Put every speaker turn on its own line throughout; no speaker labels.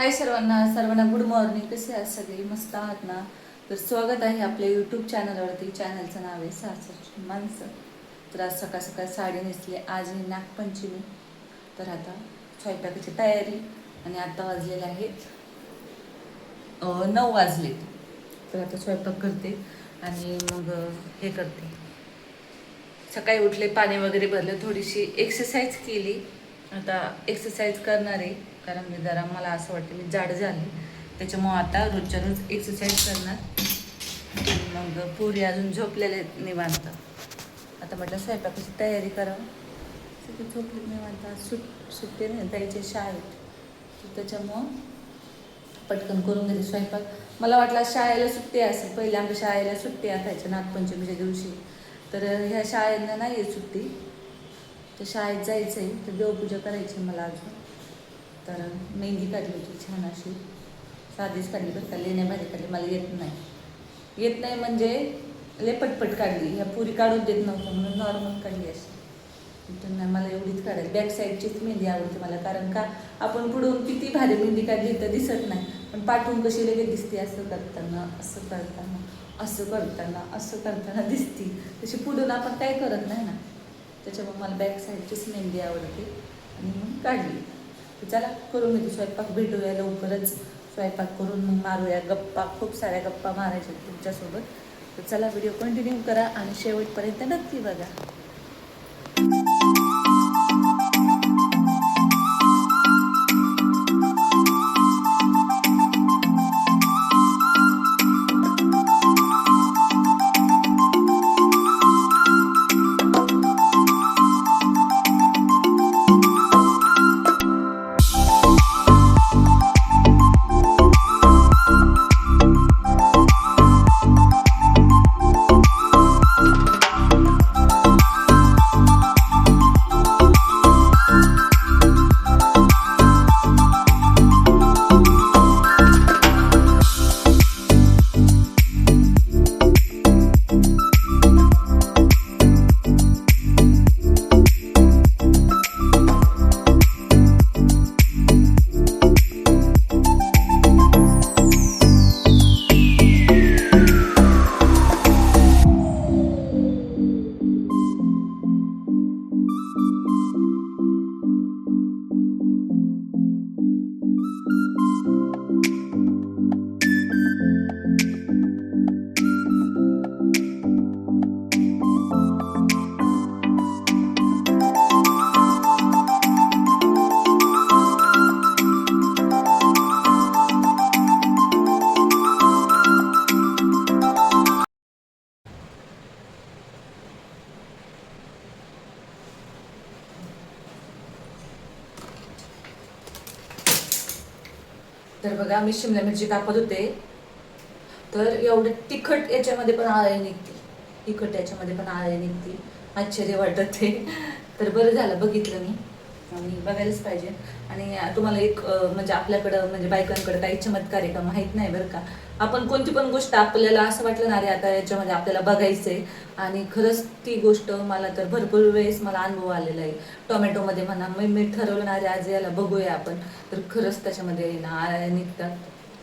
हाय सर्वांना सर्वांना good morning कसे आहात सगळे? मस्त आहात ना? तर स्वागत आहे आपल्या यूट्यूब चॅनलवरती चॅनलचं नाव आहे सासरची माणसं. तर आज सकाळ सकाळ साडी नेसली आज आहे नागपंचमी. तर आता स्वयंपाकाची तयारी आणि आता वाजलेले आहेत नऊ वाजले. तर आता स्वयंपाक करते आणि मग हे करते. सकाळी उठले पाणी वगैरे भरलं थोडीशी एक्सरसाइज केली. आता एक्सरसाइज करणार आहे. कारण मी जरा मला असं वाटतं मी जाड झाले. त्याच्यामुळं आता रोजच्या रोज एक्सरसाइज करणार. मग पुरी अजून झोपलेले निवांत. आता म्हटलं स्वयंपाकाची तयारी करावं. सगळी झोपली निवांत. सुट सुट्टे नाही जायचे शाळेत. त्याच्यामुळं पटकन करून घेते स्वयंपाक. मला वाटलं शाळेला सुट्टी असेल पहिले आमच्या शाळेला सुट्टी असायच्या नागपंचमीच्या दिवशी. तर ह्या शाळेनं नाही आहे सुट्टी. तर शाळेत जायचं आहे तर देवपूजा करायची मला अजून. तर मेहंदी काढली होती छान अशी. साधीच काढली बरं का लेण्याभारी काढली मला येत नाही. येत नाही म्हणजे लय पटपट काढली. ह्या पुरी काढून देत नव्हतं म्हणून नॉर्मल काढली अशी. तर नाही मला एवढीच काढायची बॅक साईडचीच मेहंदी आवडते मला. कारण का आपण पुढून किती भारी मेहंदी काढली तर दिसत नाही. पण पाठवून कशी लगेच दिसते असं करताना असं करताना असं करताना असं करताना दिसती. तशी पुढून आपण काय करत नाही ना. त्याच्यामुळे मला बॅक साईडचीच मेहंदी आवडते. आणि मग काढली. चला करून घेते स्वयंपाक भेटूया लवकरच. स्वयंपाक करून मग मारूया गप्पा खूप साऱ्या गप्पा मारायच्या तुमच्यासोबत. तर चला व्हिडिओ कंटिन्यू करा आणि शेवटपर्यंत नक्की बघा. तर बघा मी शिमला मिरची कापत होते तर एवढं तिखट याच्यामध्ये पण आळे निघते तिखट याच्यामध्ये पण आळे निघते आश्चर्य वाटत ते. तर बरं झालं बघितलं मी. आणि बघायलाच पाहिजे. आणि तुम्हाला एक म्हणजे आपल्याकडं म्हणजे बायकांकडे काही चमत्कार आहे का माहीत नाही बरं का. आपण कोणती पण गोष्ट आपल्याला असं वाटलं ना रे आता याच्यामध्ये आपल्याला बघायचं आहे आणि खरंच ती गोष्ट मला तर भरपूर वेळेस मला अनुभव आलेला आहे. टोमॅटोमध्ये म्हणा मी मी ठरवलं ना रे आज याला बघूया आपण. तर खरंच त्याच्यामध्ये ना आळ्या निघतात.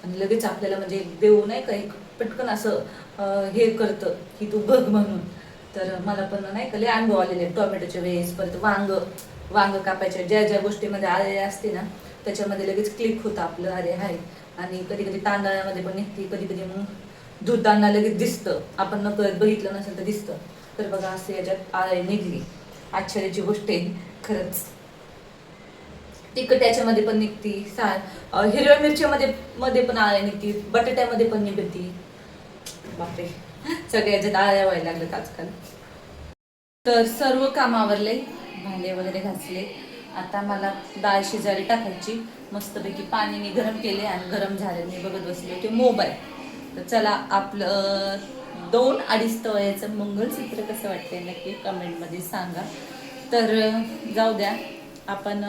आणि लगेच आपल्याला म्हणजे एक नाही का एक पटकन असं हे करतं की तू बघ म्हणून. तर मला पण नाही का लय अनुभव आलेले टोमॅटोच्या वेळेस. परत वांग. वांग कापायच्या ज्या ज्या गोष्टीमध्ये आलेल्या असते ना त्याच्यामध्ये लगेच क्लिक होतं आपलं अरे हाय. आणि कधी कधी तांदळामध्ये पण निघते कधी कधी मग धुताना लगेच दिसतं. आपण नकळत बघितलं नसेल तर दिसतं. तर बघा असं याच्यात आळे निघली. आश्चर्याची गोष्ट आहे खरंच. तिखट याच्यामध्ये पण निघती सा हिरव्या मिरच्यामध्ये मध्ये पण आळ्या निघती बटाट्यामध्ये पण निघती. बापरे. सगळ्या याच्यात आळ्या व्हायला लागल्यात आजकाल. तर सर्व काम आवरले भांडे वगैरे घासले. आता मला डाळ शिजारी टाकायची. मस्तपैकी पाणी मी गरम केले आणि गरम झाले. मी बघत बसले होते मोबाईल. तर चला आपलं दोन अडीच तवयाचं मंगळसूत्र कसं वाटते नक्की कमेंटमध्ये सांगा. तर जाऊ द्या. आपण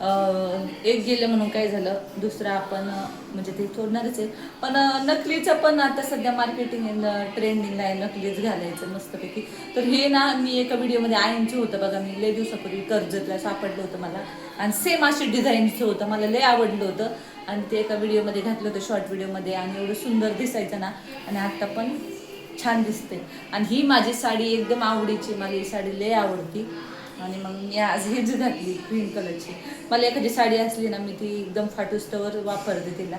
एक गेलं म्हणून काय झालं? दुसरं आपण म्हणजे ते सोडणारच आहे. पण नकलीचं पण आता सध्या मार्केटिंग ट्रेंडिंगला आहे नकलीच घालायचं मस्तपैकी. तर हे ना मी एका व्हिडिओमध्ये आईंचं होतं बघा मी लय दिवसापूर्वी कर्जतला सापडलं होतं मला. आणि सेम अशी डिझाईनचं होतं मला लय आवडलं होतं. आणि ते एका व्हिडिओमध्ये घातलं होतं शॉर्ट व्हिडिओमध्ये आणि एवढं सुंदर दिसायचं ना. आणि आता पण छान दिसते आणि ही माझी साडी एकदम आवडीची मला ही साडी लय आवडती. आणि मग मी आज हीच घातली ग्रीन कलरची मला एखादी साडी असली ना मी ती एकदम फाटुस्तवर वापरते तिला.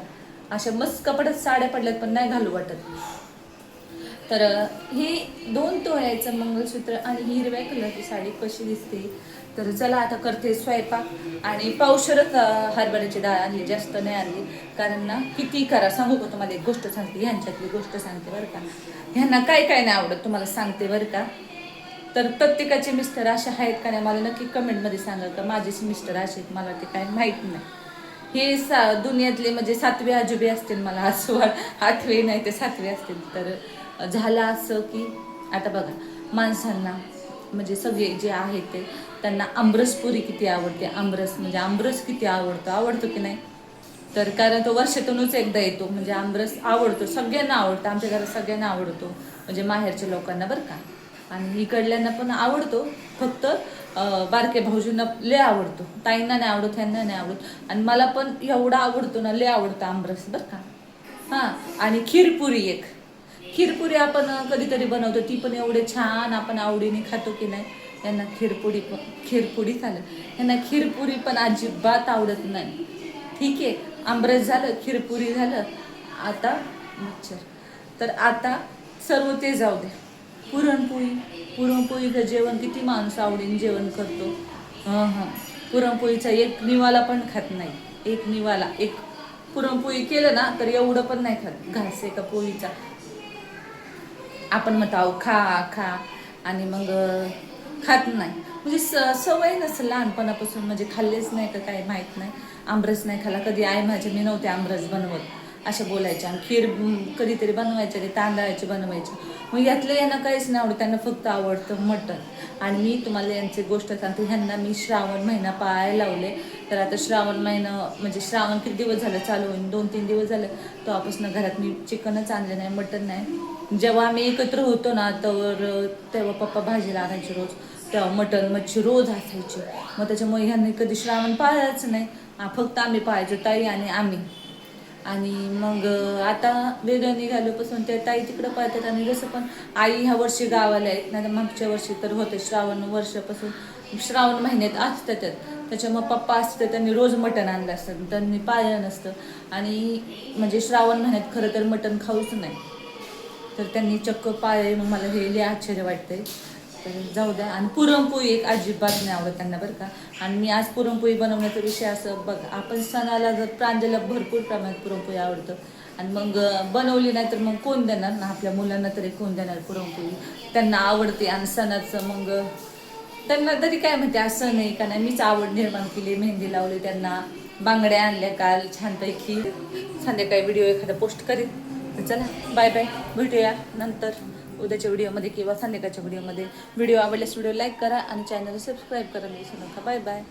अशा मस्त कपड्यात साड्या पडल्यात पण नाही घालू वाटत. तर हे दोन तोळ्याचं मंगळसूत्र आणि ही हिरव्या कलरची साडी कशी दिसते? तर चला आता करते स्वयंपाक. आणि पावशरच हरभऱ्याची डाळ आणली. जास्त नाही आणली. कारण ना किती करा सांगू का तुम्हाला? एक गोष्ट सांगते ह्यांच्यातली गोष्ट सांगते बरं का. ह्यांना काय काय नाही आवडत तुम्हाला सांगते बरं का? तर प्रत्येकाचे मिस्टर असे आहेत का नाही मला नक्की कमेंटमध्ये सांगा. का माझेच मिस्टर असे आहेत मला ते काय माहीत नाही. हे सा दुनियातले म्हणजे सातवे आजोबे असतील मला असं वाट आठवे नाही ते सातवे असतील. तर झालं असं की आता बघा माणसांना म्हणजे सगळे जे आहेत ते त्यांना आमरसपुरी किती आवडते. आमरस म्हणजे आमरस किती आवडतो आवडतो की नाही? तर कारण तो वर्षातूनच एकदा येतो म्हणजे आमरस आवडतो सगळ्यांना आवडतं आमच्या घरात सगळ्यांना आवडतो म्हणजे माहेरच्या लोकांना बरं का. आणि इकडल्यांना पण आवडतो. फक्त बारके भाऊजींना लय आवडतो. ताईंना नाही आवडत ह्यांना नाही आवडत. आणि मला पण एवढा आवडतो ना लय आवडतं आमरस बरं का. हां आणि खीरपुरी एक. खीरपुरी आपण कधीतरी बनवतो. ती पण एवढे छान आपण आवडीने खातो की नाही. यांना खीरपुरी पण खीरपुरी चालेल. यांना खीरपुरी पण अजिबात आवडत नाही. ठीक आहे आमरस झालं खीरपुरी झालं. आता मच्छर. तर आता सर्व ते जाऊ दे पुरणपोळी. पुरणपोळीचं जेवण किती माणूस आवडीने जेवण करतो. हां हां. पुरणपोळीचा एक निवाला पण खात नाही. एक निवाला एक पुरणपोळी केलं ना तर एवढं पण नाही खात. घास एका पोळीचा? आपण म्हणतो आहो खा खा. आणि मग खात नाही. म्हणजे स सवय नसेल लहानपणापासून. म्हणजे खाल्लेच नाही का काय माहीत नाही. आमरस नाही खाल्ला कधी आई माझ्या मी नव्हते आमरस बनवत. अशा बोलायच्या. आणि खीर कधीतरी बनवायचे ते तांदळाचे बनवायचे. मग यातलं यांना काहीच नाही आवडत. त्यांना फक्त आवडतं मटण. आणि मी तुम्हाला यांची गोष्ट सांगते. ह्यांना मी श्रावण महिना पाळायला लावले. तर आता श्रावण महिना म्हणजे श्रावण किती दिवस झालं चालू होईल? दोन तीन दिवस झाले. तेव्हापासून घरात मी चिकनच आणलं नाही मटण नाही. जेव्हा आम्ही एकत्र होतो ना तर तेव्हा पप्पा भाजीला आणायचे रोज. तेव्हा मटण मच्छी रोज असायची. मग त्याच्यामुळे ह्यांनी कधी श्रावण पाळायचं नाही. फक्त आम्ही पाळायचो ताई आणि आम्ही. आणि मग आता वेगळं निघाल्यापासून त्या ताई तिकडं पाळतात आणि जसं पण आई ह्या वर्षी गावाला आहेत नाही मागच्या वर्षी तर होते श्रावण वर्षापासून श्रावण महिन्यात असतं त्यात. त्याच्यामुळे पप्पा असतं त्यांनी रोज मटण आणलं असतं त्यांनी पाळलं नसतं. आणि म्हणजे श्रावण महिन्यात खरं तर मटण खाऊच नाही. तर त्यांनी चक्क पाळले मग मला हे लय आश्चर्य वाटतंय. तर जाऊ द्या. आणि पुरणपोळी एक अजिबात नाही आवडत त्यांना बरं का. आणि मी आज पुरणपोळी बनवण्याचा विषय असं बघ आपण सणाला जर प्रांजला भरपूर प्रमाणात पुरणपोळी आवडतं. आणि मग बनवली नाही तर मग कोण देणार ना? आपल्या मुलांना तरी कोण देणार पुरणपोळी? त्यांना आवडते आणि सणाचं मग त्यांना तरी काय म्हणते असं नाही का नाही? मीच आवड निर्माण केली मेहंदी लावली त्यांना. बांगड्या आणल्या काल छानपैकी. संध्याकाळी व्हिडिओ एखादा पोस्ट करीन. चला बाय बाय. भेटूया नंतर. उद्याच्या व्हिडिओमध्ये किंवा संध्याकाळच्या व्हिडिओमध्ये. व्हिडिओ आवडल्यास व्हिडिओ लाईक करा आणि चॅनलला सबस्क्राईब करा. विसरू नका. Bye bye.